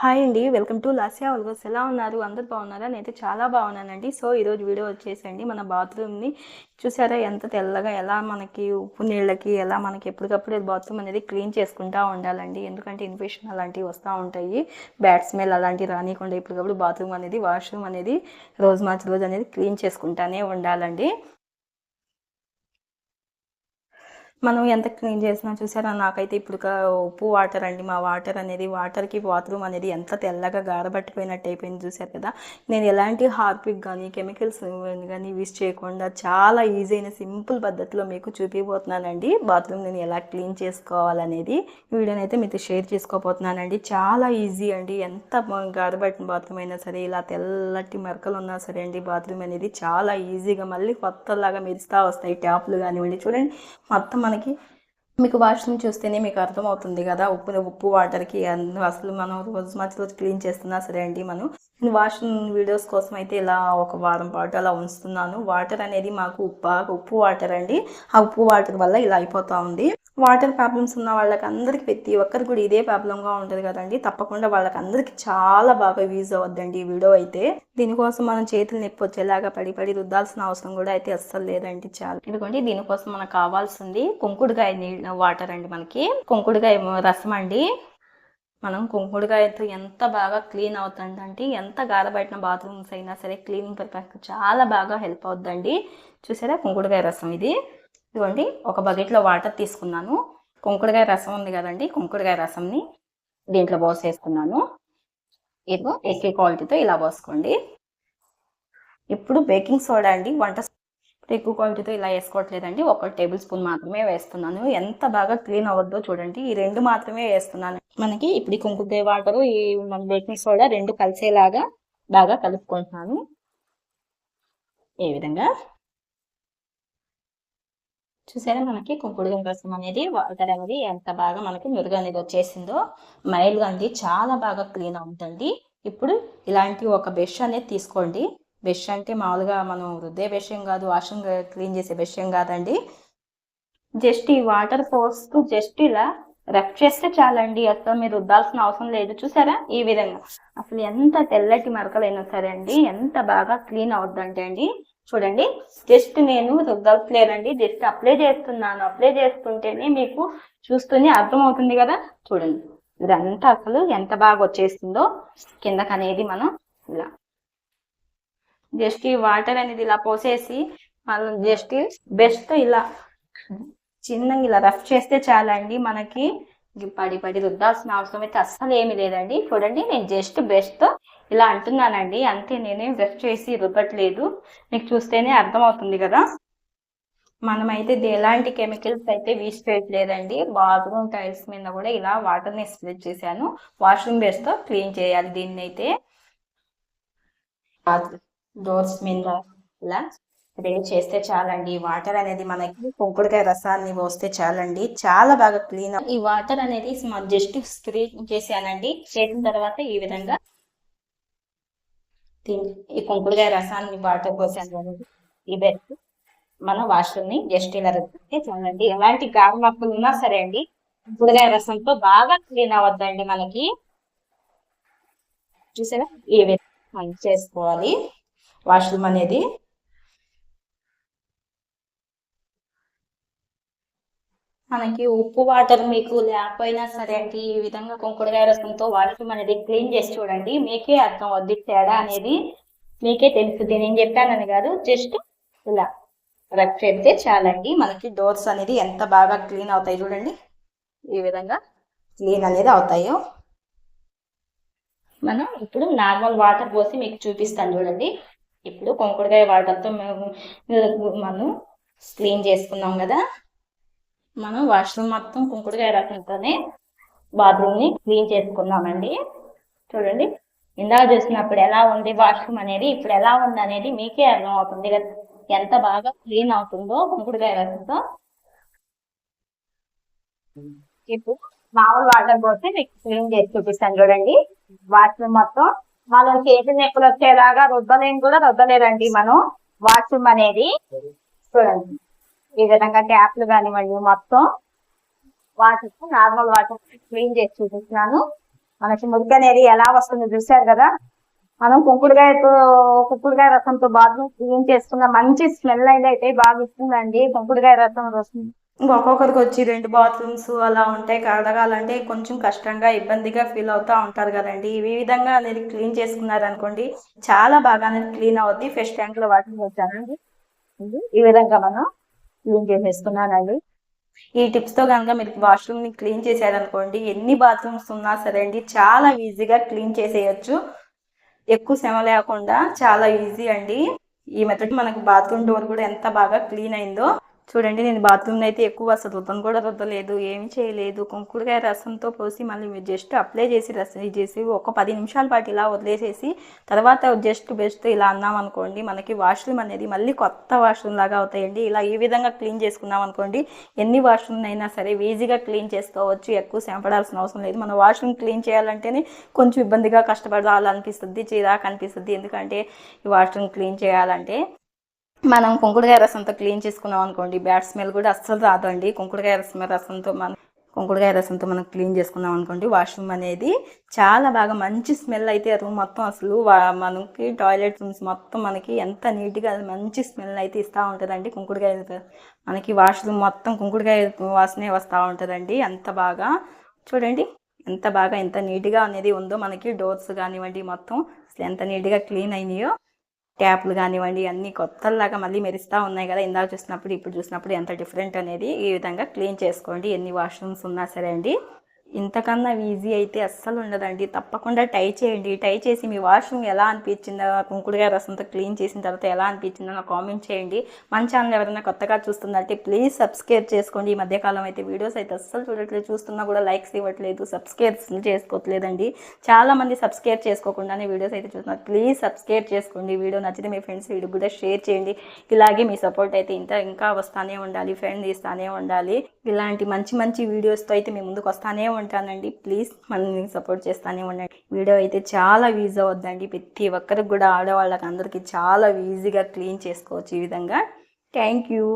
Hi అండి welcome to Lasya. Algos ఎలా ఉన్నారు? అందరు బాగున్నారా? నేనైతే చాలా బాగున్నానండి. సో ఈరోజు వీడియో వచ్చేసండి. మన బాత్రూమ్ని చూసారా? ఎంత తెల్లగా ఎలా మనకి ఉప్పు నీళ్ళకి ఎలా మనకి ఎప్పటికప్పుడు బాత్రూమ్ అనేది క్లీన్ చేసుకుంటూ ఉండాలండి. ఎందుకంటే ఇన్ఫెక్షన్ అలాంటివి వస్తూ ఉంటాయి. బ్యాడ్ స్మెల్ అలాంటివి రానికుండా ఎప్పటికప్పుడు బాత్రూమ్ అనేది వాష్రూమ్ అనేది రోజు మార్చి రోజు అనేది క్లీన్ చేసుకుంటానే ఉండాలండి. మనం ఎంత క్లీన్ చేసినా చూసారా? నాకైతే ఇప్పుడు కా- ఉప్పు వాటర్ అండి. మా వాటర్ అనేది వాటర్కి బాత్రూమ్ అనేది ఎంత తెల్లగా గారబట్టిపోయినట్టు అయిపోయింది చూసారు కదా? నేను ఎలాంటి హార్పిక్ కానీ కెమికల్స్ కానీ యూస్ చేయకుండా చాలా ఈజీ అయిన సింపుల్ పద్ధతిలో మీకు చూపిపోతున్నానండి. బాత్రూమ్ నేను ఎలా క్లీన్ చేసుకోవాలనేది వీడియోని అయితే మీతో షేర్ చేసుకోబోతున్నానండి. చాలా ఈజీ అండి. ఎంత గారబట్టిన బాత్రూమ్ అయినా సరే ఇలా తెల్లటి మరకలు ఉన్నా సరే అండి బాత్రూమ్ అనేది చాలా ఈజీగా మళ్ళీ కొత్తలాగా మెరుస్తూ వస్తాయి. ట్యాప్లు కానివ్వండి చూడండి. మొత్తం మనకి మీకు వాష్రూమ్ చూస్తేనే మీకు అర్థమవుతుంది కదా. ఉప్పు ఉప్పు వాటర్కి అసలు మనం రోజు మధ్య రోజు క్లీన్ చేస్తున్నా సరే అండి మనం. నేను వీడియోస్ కోసం అయితే ఇలా ఒక వారం పాటు అలా ఉంచుతున్నాను. వాటర్ అనేది మాకు ఉప్పు ఉప్పు వాటర్ అండి. ఆ ఉప్పు వాటర్ వల్ల ఇలా అయిపోతా ఉంది. వాటర్ ప్రాబ్లమ్స్ ఉన్న వాళ్ళకి అందరికి ప్రతి ఒక్కరికి కూడా ఇదే ప్రాబ్లంగా ఉంటుంది కదండి. తప్పకుండా వాళ్ళకి అందరికి చాలా బాగా యూజ్ అవ్వద్దండి ఈ వీడియో అయితే. దీనికోసం మనం చేతులు నొప్పి వచ్చేలాగా పడి పడి రుద్దాల్సిన అవసరం కూడా అయితే అస్సలు లేదండి. చాలా. ఎందుకంటే దీనికోసం మనకు కావాల్సింది కుంకుడుకాయ నీళ్ళ వాటర్ అండి మనకి. కుంకుడుకాయ రసం అండి. మనం కుంకుడుకాయతో ఎంత బాగా క్లీన్ అవుతుందంటే ఎంత గారబట్టిన బాత్రూమ్స్ అయినా సరే క్లీనింగ్ పర్పస్ చాలా బాగా హెల్ప్ అవుతుందండి చూసారా కుంకుడుకాయ రసం ఇది? ఇదిగోండి ఒక బకెట్లో వాటర్ తీసుకున్నాను. కుంకుడుకాయ రసం ఉంది కదండి కుంకుడుకాయ రసంని దీంట్లో పోసేసుకున్నాను. ఇదిగో ఎక్కువ క్వాలిటీతో ఇలా పోసుకోండి. ఇప్పుడు బేకింగ్ సోడా అండి వంట ఎక్కువ క్వాలిటీతో ఇలా వేసుకోవట్లేదండి. ఒక టేబుల్ స్పూన్ మాత్రమే వేస్తున్నాను. ఎంత బాగా క్లీన్ అవ్వద్దో చూడండి. ఈ రెండు మాత్రమే వేస్తున్నాను. మనకి ఇప్పుడు కుంకుడు కుంకుడుకాయ వాటరు ఈ బేకింగ్ సోడా రెండు కలిసేలాగా బాగా కలుపుకుంటున్నాను. ఈ విధంగా? చూసారా మనకి కుంకుడు రసం అనేది వాటర్ అనేది ఎంత బాగా మనకి మెరుగు అనేది వచ్చేసిందో. మైల్గా అండి చాలా బాగా క్లీన్ అవుతుంది ఇప్పుడు ఇలాంటి ఒక బ్రష్ అనేది తీసుకోండి. బెష్ అంటే మామూలుగా మనం రుద్దే విషయం కాదు వాషింగ్ క్లీన్ చేసే విషయం కాదండి. జస్ట్ ఈ వాటర్ పోస్తూ జస్ట్ ఇలా రఫ్ చేస్తే చాలండి. అసలు మీరు రుద్దాల్సిన అవసరం లేదు. చూసారా? ఈ విధంగా. అసలు ఎంత తెల్లటి మరకలైనా సరే అండి ఎంత బాగా క్లీన్ అవుద్దంటే అండి చూడండి. జస్ట్ నేను రుద్దట్లేదండి జస్ట్ అప్లై చేస్తున్నాను. అప్లై చేస్తుంటేనే మీకు చూస్తూనే అర్థమవుతుంది కదా. చూడండి. ఇదంతా అసలు ఎంత బాగా వచ్చేస్తుందో కిందకనేది మనం ఇలా జస్ట్ ఈ వాటర్ అనేది ఇలా పోసేసి మనం జస్ట్ బెస్ట్ ఇలా చిన్నగా ఇలా రఫ్ చేస్తే చాలండి మనకి. పడి పడి రుద్దాల్సిన అవసరం అయితే అస్సలు ఏమీ లేదండి. చూడండి నేను జస్ట్తో ఇలా అంటున్నానండి. అంతే నేనే రఫ్ చేసి రుద్దట్లేదు. మీకు చూస్తేనే అర్థమవుతుంది కదా. మనమైతే ఎలాంటి కెమికల్స్ అయితే వేస్ట్ చేయట్లేదండి. బాత్రూమ్ టైల్స్ మీద కూడా ఇలా వాటర్ని స్ప్రెడ్ చేశాను. వాష్రూమ్తో క్లీన్ చేయాలి దీన్ని అయితే డోర్స్ మీద ఇలా స్ప్రే చేస్తే చాలండి. ఈ వాటర్ అనేది మనకి కుంకుడుకాయ రసాన్ని పోస్తే చాలండి. చాలా బాగా క్లీన్ ఈ వాటర్ అనేది జస్ట్ స్ప్రే చేశానండి. చేసిన తర్వాత ఈ విధంగా ఈ కుంకుడుకాయ రసాన్ని వాటర్ పోసాను ఈ బెస్ట్ మన వాష్రూమ్ని జస్ట్ ఇలా రుద్దితే చాలండి. ఎలాంటి గాలి ఉన్నా సరే అండి కుంకుడుకాయ రసంతో బాగా క్లీన్ అవద్దండి మనకి. చూసారా? ఈ విధంగా చేసుకోవాలి. వాష్రూమ్ అనేది. మనకి ఉప్పు వాటర్ మీకు లేకపోయినా సరే అంటే ఈ విధంగా కుంకుడుకాయ రసంతో వాష్రూమ్ అనేది క్లీన్ చేసి చూడండి. మీకే అర్థం వద్దు తేడా అనేది. మీకే తెలుస్తుంది నేను చెప్పానని కాదు జస్ట్ ఇలా రబ్ చెప్తే చాలండి. మనకి డోర్స్ అనేది ఎంత బాగా క్లీన్ అవుతాయి చూడండి. ఈ విధంగా క్లీన్ అనేది అవుతాయో. మనం ఇప్పుడు నార్మల్ వాటర్ పోసి మీకు చూపిస్తాను చూడండి. ఇప్పుడు కుంకుడుకాయ వాటర్తో మేము మనం క్లీన్ చేసుకున్నాం కదా. మనం వాష్రూమ్ మొత్తం కుంకుడుకాయ రకంతోనే బాత్రూమ్ని క్లీన్ చేసుకున్నామండి. చూడండి ఇందాక చూసినప్పుడు ఎలా ఉంది వాష్రూమ్ అనేది ఇప్పుడు ఎలా ఉంది అనేది మీకే అర్థం అవుతుంది కదా. ఎంత బాగా క్లీన్ అవుతుందో కుంకుడుకాయ రసంతో. ఇప్పుడు మామూలు వాటర్ పోతే మీకు క్లీన్ చేసి చూపిస్తాను చూడండి. వాష్రూమ్ మొత్తం మనం చేతి నెప్పులు వచ్చేలాగా రుద్దలేని కూడా రుద్దలేదండి మనం. వాష్రూమ్ అనేది. చూడండి. ఈ విధంగా ట్యాప్లు కానివ్వండి మొత్తం. వాటర్ నార్మల్ వాటర్ క్లీన్ చేసి చూపిస్తున్నాను. మనకి మురికి అనేది ఎలా వస్తుందో చూశారు కదా? మనం కుంకుడుకాయతో కుంకుడుకాయ రసంతో బాత్రూమ్ క్లీన్ చేసుకున్న మంచి స్మెల్ అనేది అయితే బాగా ఇస్తుందండి కుంకుడుకాయ రసం రసం ఒక్కొక్కరికి వచ్చి రెండు బాత్రూమ్స్ అలా ఉంటాయి. కడగాలంటే కొంచెం కష్టంగా ఇబ్బందిగా ఫీల్ అవుతా ఉంటారు కదండి. ఈ విధంగా అనేది క్లీన్ చేసుకున్నారనుకోండి చాలా బాగా అనేది క్లీన్ అవుద్ది. ఫస్ట్ ట్యాంక్లో వాటర్ వచ్చానండి ఈ విధంగా మనం క్లీన్ చేసేసుకున్నానండి. ఈ టిప్స్తో కనుక మీరు వాష్రూమ్ని క్లీన్ చేశారనుకోండి ఎన్ని బాత్రూమ్స్ ఉన్నా సరే అండి చాలా ఈజీగా క్లీన్ చేసేయచ్చు. ఎక్కువ శ్రమ లేకుండా చాలా ఈజీ అండి. ఈ మెథడ్ మనకు బాత్రూమ్ డోర్ కూడా ఎంత బాగా క్లీన్ అయిందో చూడండి నేను బాత్రూమ్ అయితే ఎక్కువ అసలు రుద్దను కూడా రుద్దలేదు ఏమి చేయలేదు. కుంకుడుకాయ రసంతో పోసి మళ్ళీ మీరు జస్ట్ అప్లై చేసి రసం చేసి ఒక పది నిమిషాల పాటు ఇలా వదిలేసేసి తర్వాత జస్ట్ బెస్ట్ ఇలా అన్నాం అనుకోండి మనకి వాష్రూమ్ అనేది మళ్ళీ కొత్త వాష్రూమ్ లాగా అవుతాయండి. ఇలా ఈ విధంగా క్లీన్ చేసుకున్నాం అనుకోండి ఎన్ని వాష్రూమ్ అయినా సరే ఈజీగా క్లీన్ చేసుకోవచ్చు. ఎక్కువ శ్రమ అవసరం లేదు. మనం వాష్రూమ్ క్లీన్ చేయాలంటేనే కొంచెం ఇబ్బందిగా కష్టపడాలనిపిస్తుంది చిరాకు అనిపిస్తుంది ఎందుకంటే ఈ వాష్రూమ్ క్లీన్ చేయాలంటే మనం కుంకుడుకాయ రసంతో క్లీన్ చేసుకున్నాం అనుకోండి బ్యాడ్ స్మెల్ కూడా అస్సలు రాదండి. కుంకుడుకాయ రసం రసంతో మనం కుంకుడుకాయ రసంతో మనం క్లీన్ చేసుకున్నాం అనుకోండి వాష్రూమ్ అనేది చాలా బాగా మంచి స్మెల్ అయితే రూమ్ మొత్తం అసలు మనకి టాయిలెట్ రూమ్స్ మొత్తం మనకి ఎంత నీట్గా మంచి స్మెల్ అయితే ఇస్తూ ఉంటుందండి. కుంకుడుకాయ మనకి వాష్రూమ్ మొత్తం కుంకుడుకాయ వాసనే వస్తూ ఉంటుందండి. అంత బాగా చూడండి ఎంత బాగా ఎంత నీట్గా అనేది ఉందో మనకి డోర్స్ కానివ్వండి మొత్తం అసలు ఎంత నీట్గా క్లీన్ అయినాయో ట్యాప్లు కానివ్వండి అన్నీ కొత్తలాగా మళ్ళీ మెరుస్తూ ఉన్నాయి కదా. ఇందాక చూసినప్పుడు ఇప్పుడు చూసినప్పుడు ఎంత డిఫరెంట్ అనేది ఈ విధంగా క్లీన్ చేసుకోండి. ఎన్ని వాష్రూమ్స్ ఉన్నా సరే అండి. ఇంతకన్నా ఈజీ అయితే అస్సలు ఉండదండి. తప్పకుండా ట్రై చేయండి. ట్రై చేసి మీ వాష్రూమ్ ఎలా అనిపించిందో కుంకుడుగా రసంతో క్లీన్ చేసిన తర్వాత ఎలా అనిపించిందో నాకు కామెంట్ చేయండి. మన ఛానల్ ఎవరైనా కొత్తగా చూస్తుందంటే ప్లీజ్ సబ్స్క్రైబ్ చేసుకోండి. ఈ మధ్యకాలం అయితే వీడియోస్ అయితే అస్సలు చూడట్లేదు. చూస్తున్నా కూడా లైక్స్ ఇవ్వట్లేదు. సబ్స్క్రైబ్ చేసుకోవట్లేదండి. చాలా మంది సబ్స్క్రైబ్ చేసుకోకుండానే వీడియోస్ అయితే చూస్తున్నారు. ప్లీజ్ సబ్స్క్రైబ్ చేసుకోండి. వీడియో నచ్చితే మీ ఫ్రెండ్స్ వీడియో కూడా షేర్ చేయండి. ఇలాగే మీ సపోర్ట్ అయితే ఇంత ఇంకా వస్తానే ఉండాలి. ఫ్రెండ్ ఇస్తానే ఉండాలి. ఇలాంటి మంచి మంచి వీడియోస్తో అయితే మేము ముందుకు వస్తానే ఉంటానండి. ప్లీజ్ మనల్ని సపోర్ట్ చేస్తానే ఉండండి. వీడియో అయితే చాలా వీజ్ అవుద్దండి. ప్రతి ఒక్కరికి కూడా ఆడవాళ్ళకి అందరికీ చాలా ఈజీగా క్లీన్ చేసుకోవచ్చు ఈ విధంగా. Thank you